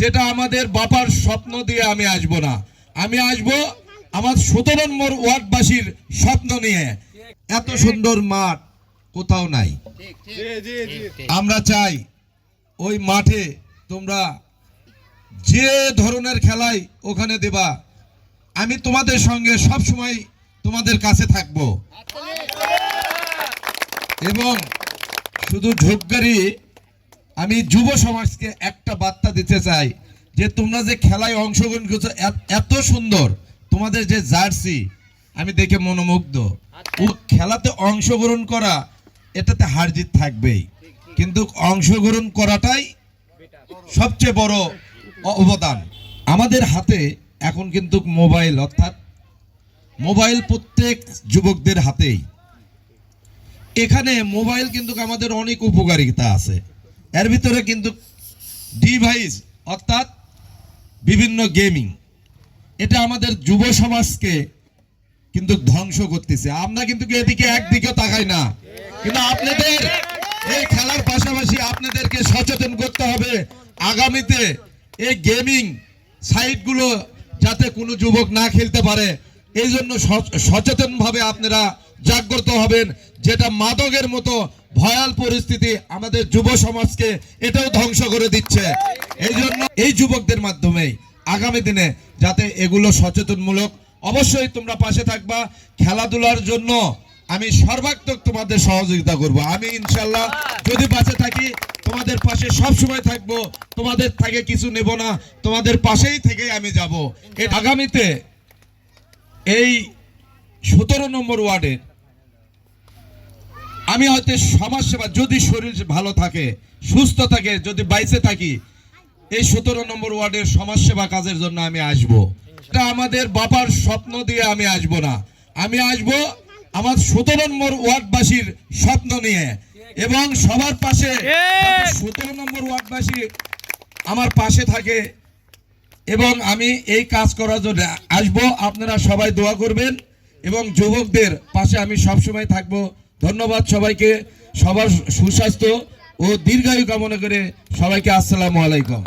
যেটা আমাদের বাবার স্বপ্ন দিয়ে আমি আসব না। আমি আসব আমার সতেরো নম্বর ওয়ার্ডবাসীর স্বপ্ন নিয়ে। এত সুন্দর মাঠ কোথাও নাই। আমরা চাই ওই মাঠে তোমরা যে ধরনের খেলাই ওখানে দেবা, আমি তোমাদের সঙ্গে সব সময় তোমাদের কাছে থাকব। এবং শুধু ঝোপগাড়ি আমি যুব সমাজকে একটা বার্তা দিতে চাই যে তোমরা যে খেলায় অংশগ্রহণ করছ এত- সুন্দর। তোমাদের যে জার্সি আমি দেখে মনোমুগ্ধ। ও খেলাতে অংশগ্রহণ করা এটাতে হার জিত থাকবেই। কিন্তু অংশগ্রহণ করাটাই সবচেয়ে বড় অবদান। আমাদের হাতে এখন কিন্তু মোবাইল অর্থাৎ মোবাইল প্রত্যেক যুবকদের হাতেই। এখানে মোবাইল কিন্তু আমাদের অনেক উপকারিতা আছে। এর ভিতরে কিন্তু ডিভাইস অর্থাৎ বিভিন্ন গেমিং এটা আমাদের যুব সমাজকে কিন্তু ধ্বংস করতেছে। আমরা কিন্তু এদিকে একদিকে তাকাই না। কিন্তু আপনাদের এই খেলার পাশাপাশি আপনাদেরকে সচেতন করতে হবে। আগামীতে এই গেমিং সাইটগুলো যাতে কোনো যুবক না খেলতে পারে এই জন্য সচেতন ভাবে আপনারা জাগ্রত হবেন। যেটা মাদকের মতো ভয়াল পরিস্থিতি আমাদের যুব সমাজকে এটাও ধ্বংস করে দিচ্ছে। এই জন্য এই যুবকদের মাধ্যমে আগামী দিনে যাতে এগুলো সচেতনমূলক অবশ্যই তোমরা পাশে থাকবা। খেলাধুলার জন্য আমি সর্বাত্মক তোমাদের সহযোগিতা করব। আমি ইনশাল্লাহ যদি পাশে থাকি, তোমাদের পাশে সব সময় থাকব। তোমাদের থেকে কিছু নেব না। তোমাদের পাশেই থেকে আমি যাব। আগামীতে এই সতেরো নম্বর ওয়ার্ডের আমি হয়তো সমাজ সেবা যদি শরীর ভালো থাকে সুস্থ থাকে যদি বাইসে থাকি এই সতেরো নম্বর ওয়ার্ডের সমাজ সেবা কাজের জন্য আমি আসব। এটা আমাদের বাবার স্বপ্ন দিয়ে আমি আসব না। আমি আসব আমার সতেরো নম্বর ওয়ার্ডবাসীর স্বপ্ন নিয়ে এবং সবার পাশে সতেরো নম্বর ওয়ার্ডবাসী আমার পাশে থাকে এবং আমি এই কাজ করার জন্য আসব। আপনারা সবাই দোয়া করবেন এবং যুবকদের পাশে আমি সবসময় থাকব। ধন্যবাদ সবাইকে। সবার সুস্বাস্থ্য ও দীর্ঘায়ু কামনা করে সবাইকে আসসালামু আলাইকুম।